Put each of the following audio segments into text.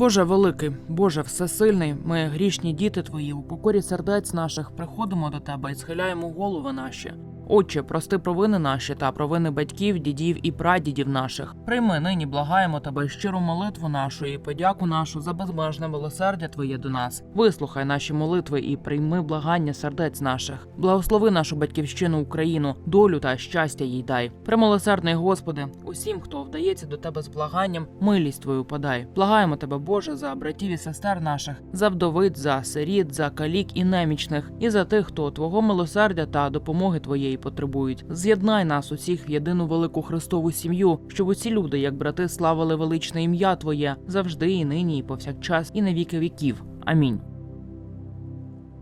Боже великий, Боже всесильний, ми грішні діти твої, у покорі сердець наших приходимо до тебе і схиляємо голови наші. Отче, прости провини наші та провини батьків, дідів і прадідів наших. Прийми нині, благаємо тебе щиру молитву нашу і подяку нашу за безмежне милосердя Твоє до нас. Вислухай наші молитви і прийми благання сердець наших. Благослови нашу батьківщину Україну, долю та щастя їй дай. Премилосердний Господи, усім, хто вдається до тебе з благанням, милість Твою подай. Благаємо тебе, Боже, за братів і сестер наших, за вдовиць, за сиріт, за калік і немічних, і за тих, хто Твого милосердя та допомоги Твоєї потребують. З'єднай нас усіх в єдину велику Христову сім'ю, щоб усі люди, як брати, славили величне ім'я Твоє завжди і нині, і повсякчас, і на віки віків. Амінь.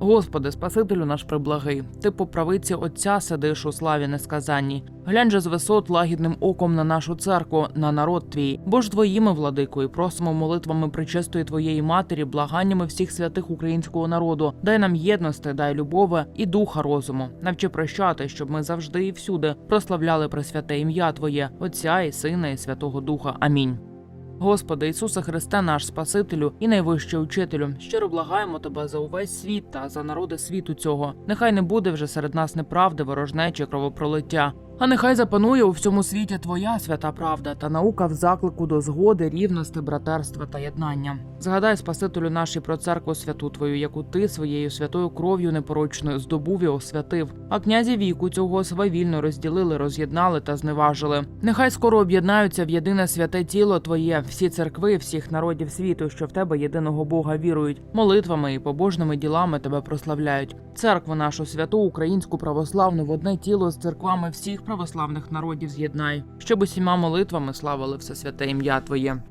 Господи, Спасителю наш приблагий, ти по правиці Отця сидиш у славі несказанні. Глянь же з висот лагідним оком на нашу церкву, на народ твій, бо ж твоїми, владико, і просимо молитвами причистої твоєї матері, благаннями всіх святих українського народу. Дай нам єдності, дай любови і духа розуму. Навчи прощати, щоб ми завжди і всюди прославляли пресвяте ім'я Твоє, Отця і Сина, і Святого Духа. Амінь. Господи Ісусе Христе, наш Спасителю і найвищий учителю, щиро благаємо тебе за увесь світ та за народи світу цього. Нехай не буде вже серед нас неправди, ворожнечі, кровопролиття. А нехай запанує у всьому світі твоя свята правда та наука в заклику до згоди, рівності, братерства та єднання. Згадай, Спасителю нашій про церкву святу твою, яку ти своєю святою кров'ю непорочною здобув і освятив. А князі віку цього свавільно розділили, роз'єднали та зневажили. Нехай скоро об'єднаються в єдине святе тіло Твоє, всі церкви, всіх народів світу, що в тебе єдиного Бога вірують, молитвами і побожними ділами тебе прославляють. Церкву нашу святу українську православну в одне тіло з церквами всіх православних народів з'єднай, щоб усіма молитвами славили все святе ім'я Твоє.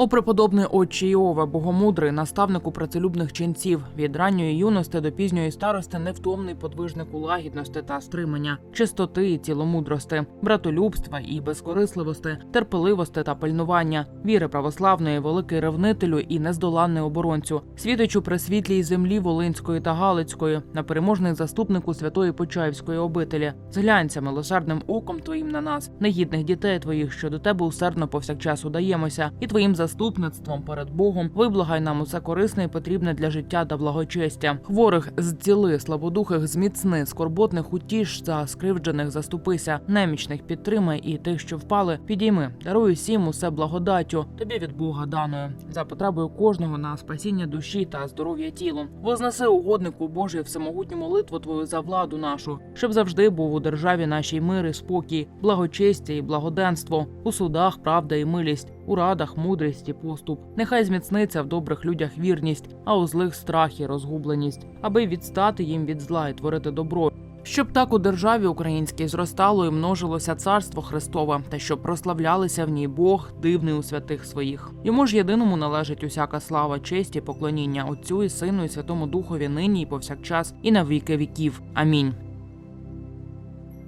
О преподобний отче Іова, богомудрий, наставнику працелюбних ченців, від ранньої юності до пізньої старости, невтомний подвижнику лагідності та стримання, чистоти і ціломудрости, братолюбства і безкорисливости, терпеливості та пильнування, віри православної, великий ревнителю і нездоланний оборонцю, світочу при світлій землі Волинської та Галицької, на переможний заступнику святої Почаївської обителі. Зглянься милосердним оком твоїм на нас, негідних дітей твоїх, що до тебе усердно повсякчас удаємося, і твоїм заступництвом перед Богом виблагай нам усе корисне і потрібне для життя та благочестя. Хворих зціли, слабодухих зміцни, скорботних утіш та скривджених заступися, немічних підтримай і тих, що впали, підійми. Даруй усім усе благодаттю, тобі від Бога даною, за потребою кожного на спасіння душі та здоров'я тілу. Вознеси угоднику Божий всемогутню молитву твою за владу нашу, щоб завжди був у державі нашій мир і спокій, благочестя і благоденство, у судах правда і милість, у радах мудрість і поступ. Нехай зміцниться в добрих людях вірність, а у злих страх і розгубленість, аби відстати їм від зла і творити добро. Щоб так у державі українській зростало і множилося царство Христове, та щоб прославлялися в ній Бог, дивний у святих своїх. Йому ж єдиному належить усяка слава, честь і поклоніння Отцю і Сину і Святому Духові нині і повсякчас, і на віки віків. Амінь.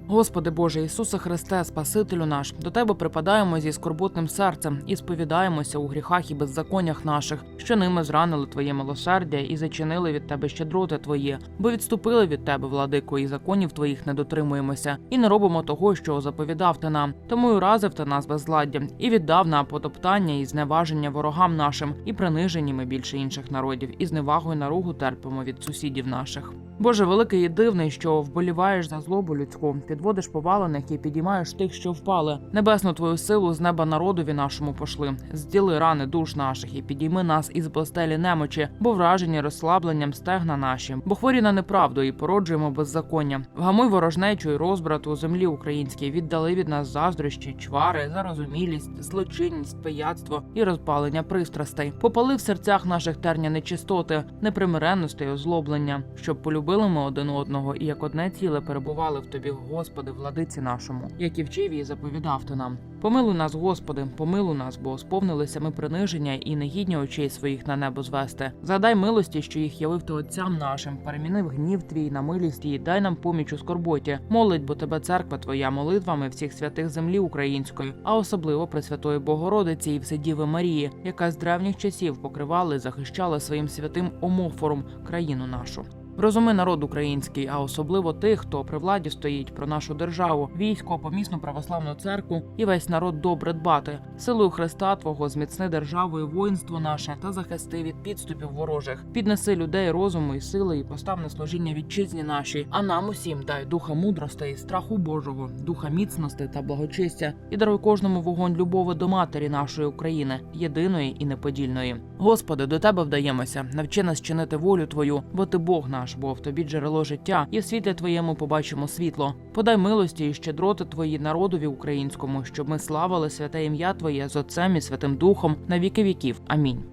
Господи Боже Ісусе Христе, Спасителю наш, до Тебе припадаємо зі скорботним серцем і сповідаємося у гріхах і беззаконнях наших, що ними зранили Твоє милосердя і зачинили від Тебе щедроти Твої, бо відступили від Тебе, владико, і законів Твоїх не дотримуємося, і не робимо того, що заповідав ти нам. Тому й уразив ти нас безладдям, і віддав на потоптання і зневаження ворогам нашим, і принижені ми більше інших народів, і зневагою наругу терпимо від сусідів наших. Боже, великий і дивний, що вболіваєш за злобу людську, підводиш повалених і підіймаєш тих, що впали. Небесну твою силу з неба народові нашому пошли. Зділи рани душ наших і підійми нас із постелі немочі, бо вражені розслабленням стегна наші, бо хворі на неправду і породжуємо беззаконня. Вгамуй ворожнечу і розбрат у землі українській, віддали від нас заздрощі, чвари, зарозумілість, злочинність, пияцтво і розпалення пристрастей. Попали в серцях наших терня нечистоти, непримиренності й озлоблення, щоб полюбили ми один одного і як одне ціле перебували в тобі, Господи, владиці нашому, як і вчив і заповідав ти нам. Помилуй нас, Господи, помилуй нас, бо сповнилися ми приниження і негідні очей своїх на небо звести. Задай милості, що їх явив ти отцям нашим, перемінив гнів твій на милість і дай нам поміч у скорботі. Молить, бо тебе церква твоя молитвами всіх святих землі української, а особливо Пресвятої Богородиці і Вседіви Марії, яка з древніх часів покривала і захищала своїм святим омофором країну нашу. Розуми народ український, а особливо тих, хто при владі стоїть про нашу державу, військо, помісну православну церкву і весь народ добре дбати. Силою Христа Твого зміцни державу і воїнство наше та захисти від підступів ворожих. Піднеси людей розуму і сили, і постав на служіння вітчизні нашій. А нам усім дай духа мудрости і страху Божого, духа міцності та благочестя, і даруй кожному вогонь любови до матері нашої України, єдиної і неподільної. Господи, до тебе вдаємося. Навчи нас чинити волю Твою, бо ти Бог наш, бо в тобі джерело життя, і в світлі Твоєму побачимо світло. Подай милості і щедроти Твої народові українському, щоб ми славили святе ім'я Твоє з Отцем і Святим Духом на віки віків. Амінь.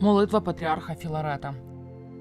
Молитва патріарха Філарета.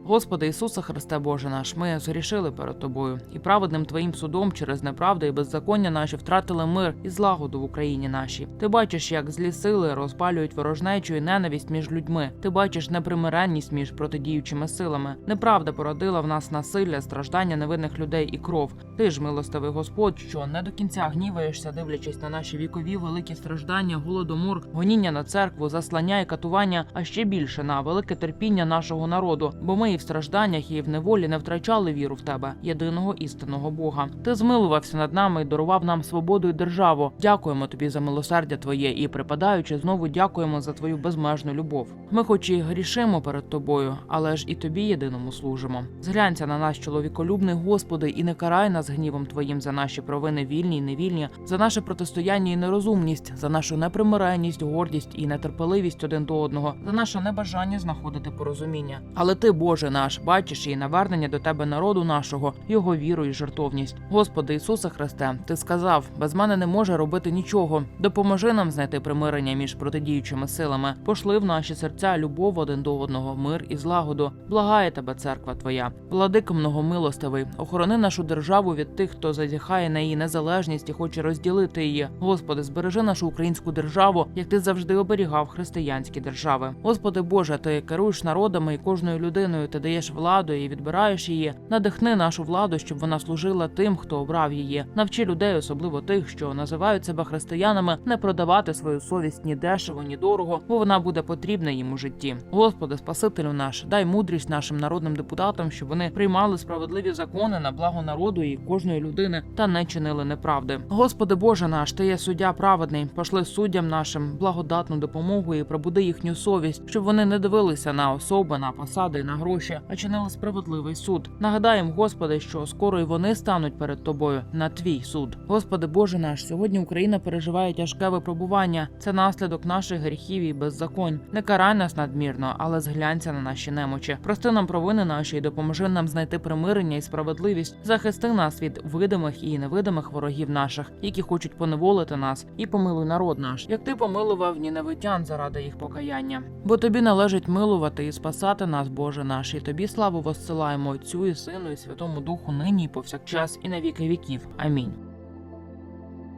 Господи Ісусе Христе Боже наш, ми згрішили перед Тобою, і праведним Твоїм судом через неправди і беззаконня наші втратили мир і злагоду в Україні нашій. Ти бачиш, як злі сили розпалюють ворожнечу і ненависть між людьми. Ти бачиш непримиренність між протидіючими силами. Неправда породила в нас насилля, страждання невинних людей і кров. Ти ж, милостивий Господь, що не до кінця гніваєшся, дивлячись на наші вікові великі страждання, голодомор, гоніння на церкву, заслання і катування, а ще більше на велике терпіння нашого народу. Бо ми і в стражданнях, і в неволі не втрачали віру в тебе, єдиного істинного Бога. Ти змилувався над нами і дарував нам свободу і державу. Дякуємо тобі за милосердя твоє і припадаючи, знову дякуємо за твою безмежну любов. Ми, хоч і грішимо перед тобою, але ж і тобі єдиному служимо. Зглянься на нас, чоловіколюбний Господи, і не карай нас гнівом твоїм за наші провини вільні й невільні, за наше протистояння і нерозумність, за нашу непримиренність, гордість і нетерпеливість один до одного, за наше небажання знаходити порозуміння. Але ти, Боже наш, бачиш і навернення до тебе народу нашого, його віру і жертовність. Господи Ісусе Христе, ти сказав: без мене не може робити нічого. Допоможи нам знайти примирення між протидіючими силами. Пошли в наші серця любов один до одного, мир і злагоду. Благає тебе, церква Твоя. Владико многомилостивий, охорони нашу державу від тих, хто зазіхає на її незалежність і хоче розділити її. Господи, збережи нашу українську державу, як ти завжди оберігав християнські держави. Господи Боже, ти керуєш народами і кожною людиною. Ти даєш владу і відбираєш її. Надихни нашу владу, щоб вона служила тим, хто обрав її. Навчи людей, особливо тих, що називають себе християнами, не продавати свою совість ні дешево, ні дорого, бо вона буде потрібна їм у житті. Господи, Спасителю наш, дай мудрість нашим народним депутатам, щоб вони приймали справедливі закони на благо народу і кожної людини та не чинили неправди. Господи Боже наш, ти є суддя праведний. Пошли суддям нашим благодатну допомогу і пробуди їхню совість, щоб вони не дивилися на особи, на посади, на гроші, а чинили справедливий суд. Нагадаєм, Господи, що скоро і вони стануть перед тобою на твій суд. Господи Боже наш, сьогодні Україна переживає тяжке випробування. Це наслідок наших гріхів і беззаконь. Не карай нас надмірно, але зглянься на наші немочі. Прости нам провини наші і допоможи нам знайти примирення і справедливість. Захисти нас від видимих і невидимих ворогів наших, які хочуть поневолити нас, і помилуй народ наш, як ти помилував ніневитян заради їх покаяння. Бо тобі належить милувати і спасати нас, Боже наш, і тобі славу воссилаємо Отцю і Сину, і Святому Духу нині і повсякчас, і на віки віків. Амінь.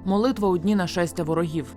Молитва у дні нашестя ворогів.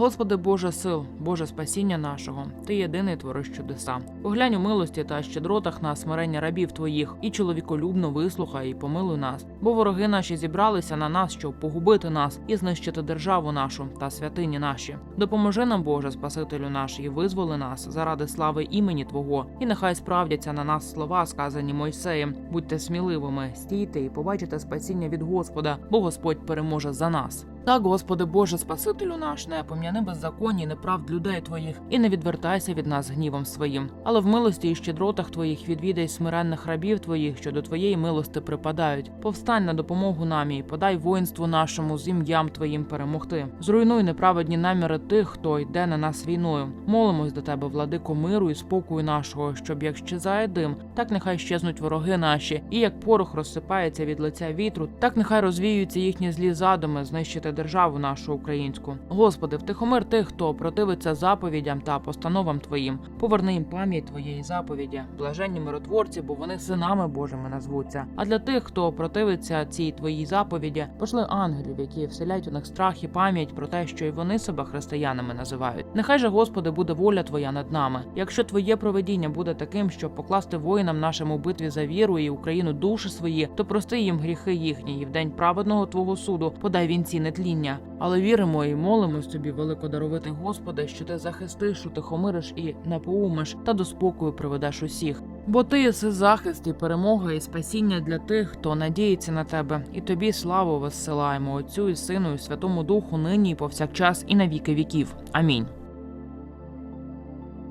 Господи Боже сил, Боже спасіння нашого, Ти єдиний твориш чудеса. Поглянь у милості та щедротах на смирення рабів Твоїх, і чоловіколюбно вислухай і помилуй нас. Бо вороги наші зібралися на нас, щоб погубити нас і знищити державу нашу та святині наші. Допоможи нам, Боже, Спасителю наш, і визволи нас заради слави імені Твого, і нехай справдяться на нас слова, сказані Мойсеєм. Будьте сміливими, стійте і побачите спасіння від Господа, бо Господь переможе за нас. Так, Господи Боже, Спасителю наш, не пом'яни беззаконні, неправд людей Твоїх, і не відвертайся від нас гнівом своїм. Але в милості і щедротах Твоїх відвідай смиренних рабів Твоїх, що до Твоєї милости припадають. Повстань на допомогу нам і подай воїнству нашому з ім'ям Твоїм перемогти. Зруйнуй неправедні наміри тих, хто йде на нас війною. Молимось до Тебе, владико миру і спокою нашого, щоб як щезає дим, так нехай щезнуть вороги наші, і як порох розсипається від лиця вітру, так нехай розвіються їхні злі задуми, знищити державу нашу українську. Господи, втихомир тих, хто противиться заповідям та постановам Твоїм. Поверни їм пам'ять Твоєї заповіді, блаженні миротворці, бо вони синами Божими назвуться. А для тих, хто противиться цій твоїй заповіді, пошли ангелів, які вселяють у них страх і пам'ять про те, що й вони себе християнами називають. Нехай же, Господи, буде воля Твоя над нами. Якщо Твоє проведіння буде таким, щоб покласти воїнам нашим у битві за віру і Україну душі свої, то прости їм гріхи їхні, і в день праведного Твого суду подай вінці нетлінні тління, але віримо і молимось тобі, великодаровитий Господи, що ти захистиш, утихомириш і напоумиш та до спокою приведеш усіх. Бо ти єси захист і перемога, і спасіння для тих, хто надіється на тебе, і тобі славу воссилаємо Отцю і Сину, і Святому Духу, нині і повсякчас, і на віки віків. Амінь.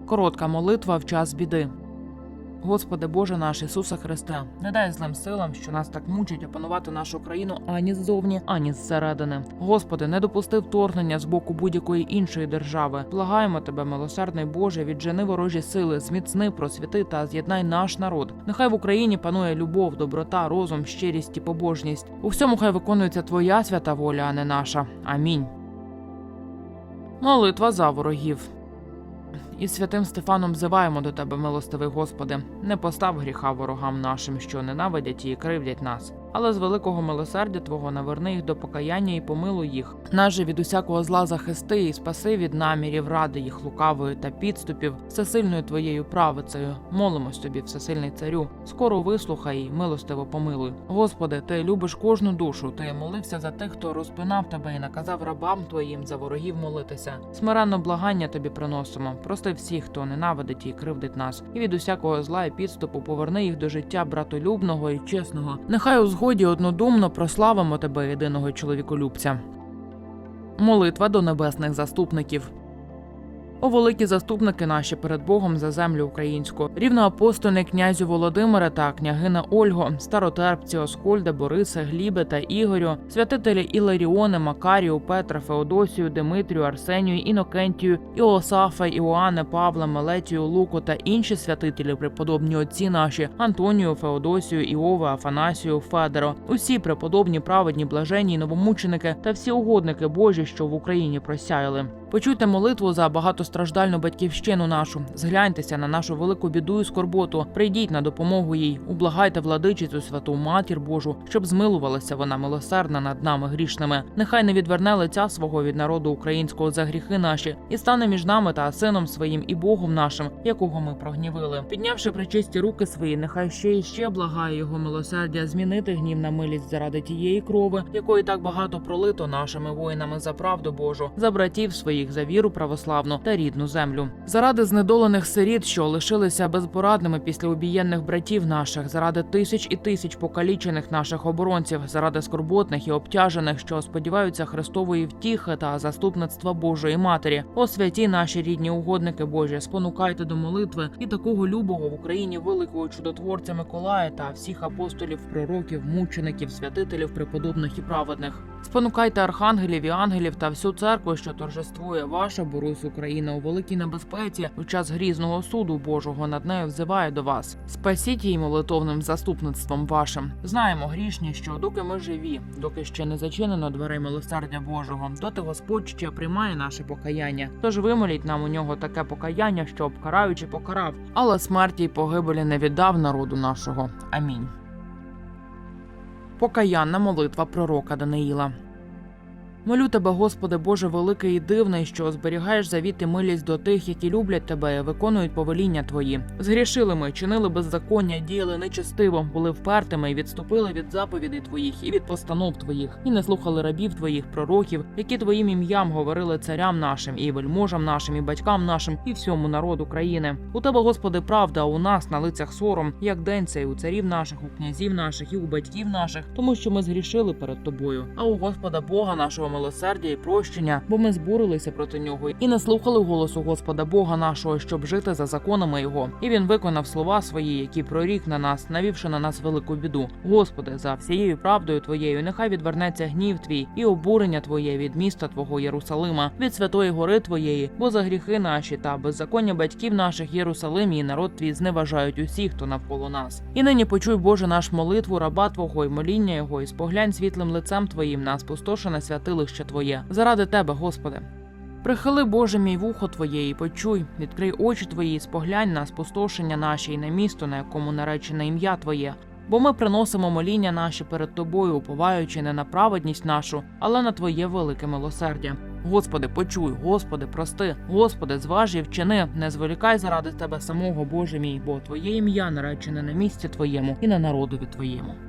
Коротка молитва в час біди. Господи Боже наш Ісуса Христа, не дай злим силам, що нас так мучать, опанувати нашу країну ані ззовні, ані зсередини. Господи, не допусти вторгнення з боку будь-якої іншої держави. Благаємо тебе, милосердний Боже, віджени ворожі сили, зміцни, просвіти та з'єднай наш народ. Нехай в Україні панує любов, доброта, розум, щирість і побожність. У всьому хай виконується Твоя свята воля, а не наша. Амінь. Молитва за ворогів. І святим Стефаном зиваємо до тебе, милостивий Господи, не постав гріха ворогам нашим, що ненавидять і кривдять нас. Але з великого милосердя Твого наверни їх до покаяння і помилуй їх. Нас же від усякого зла захисти і спаси від намірів ради їх лукавої та підступів, всесильною Твоєю правицею. Молимось тобі, всесильний царю. Скоро вислухай і милостиво помилуй. Господи, ти любиш кожну душу. Ти молився за тих, хто розпинав тебе і наказав рабам твоїм за ворогів молитися. Смиренно благання тобі приносимо. Прости всіх, хто ненавидить і кривдить нас, і від усякого зла і підступу поверни їх до життя братолюбного і чесного. Нехай згоді однодумно прославимо тебе, єдиного чоловіколюбця. Молитва до небесних заступників. О великі заступники наші перед Богом за землю українську, рівноапостольний князю Володимире та княгина Ольго, старотерпці Оскольда, Бориса, Глібе та Ігорю, святителі Іларіони, Макарію, Петра, Феодосію, Димитрію, Арсенію, Інокентію, Іосафа, Іоанне, Павла, Мелетію, Луку та інші святителі, преподобні отці наші Антонію, Феодосію, Іова, Афанасію, Федоро, усі преподобні, праведні, блаженні, новомученики та всі угодники Божі, що в Україні просяяли. Почуйте молитву за багатостраждальну батьківщину нашу. Згляньтеся на нашу велику біду і скорботу. Прийдіть на допомогу їй. Ублагайте владичицю святу матір Божу, щоб змилувалася вона милосердна над нами грішними. Нехай не відверне лиця свого від народу українського за гріхи наші і стане між нами та сином своїм і Богом нашим, якого ми прогнівили. Піднявши причисті руки свої, нехай ще і ще благає його милосердя змінити гнів на милість заради тієї крови, якої так багато пролито нашими воїнами за правду Божу, за братів своїх за віру православну та рідну землю. Заради знедолених сиріт, що лишилися безпорадними після убієнних братів наших, заради тисяч і тисяч покалічених наших оборонців, заради скорботних і обтяжених, що сподіваються Христової втіхи та заступництва Божої Матері. О святі наші рідні угодники Божі, спонукайте до молитви і такого любого в Україні великого чудотворця Миколая та всіх апостолів, пророків, мучеників, святителів, преподобних і праведних. Спонукайте архангелів і ангелів та всю церкву, що торжествує ваша Борусь Україна у великій небезпеці у час грізного суду Божого над нею взиває до вас. Спасіть її молитовним заступництвом вашим. Знаємо грішні, що доки ми живі, доки ще не зачинено дверей милосердя Божого, доти Господь ще приймає наше покаяння. Тож вимоліть нам у нього таке покаяння, щоб караючи покарав, але смерті й погибелі не віддав народу нашого. Амінь. Покаянна молитва пророка Даниїла. Молю тебе, Господи, Боже великий і дивний, що зберігаєш завіт і милість до тих, які люблять тебе і виконують повеління твої. Згрішили ми, чинили беззаконня, діяли нечестиво, були впертими і відступили від заповідей твоїх і від постанов твоїх, і не слухали рабів твоїх, пророків, які твоїм ім'ям говорили царям нашим, і вельможам нашим, і батькам нашим, і всьому народу країни. У тебе, Господи, правда, у нас на лицях сором, як день цей у царів наших, у князів наших і у батьків наших, тому що ми згрішили перед тобою. А у Господа Бога нашого милосердя і прощення, бо ми збурилися проти нього і не слухали голосу Господа Бога нашого, щоб жити за законами його. І він виконав слова свої, які прорік на нас, навівши на нас велику біду. Господи, за всією правдою твоєю, нехай відвернеться гнів твій і обурення твоє від міста Твого Єрусалима, від святої гори Твоєї, бо за гріхи наші та беззаконня батьків наших Єрусалимі і народ твій зневажають усі, хто навколо нас. І нині почуй, Боже, наш молитву, раба Твого і моління Його, і споглянь світлим лицем Твоїм на спустошене святилище Твоє. Заради Тебе, Господи. Прихили, Боже, мій вухо Твоє і почуй, відкрий очі Твої, і споглянь на спустошення наші і на місто, на якому наречене ім'я Твоє. Бо ми приносимо моління наші перед Тобою, уповаючи не на праведність нашу, але на Твоє велике милосердя. Господи, почуй, Господи, прости, Господи, зваж і вчини, не зволікай заради Тебе самого, Боже мій, бо Твоє ім'я наречене на місці Твоєму і на народові Твоєму.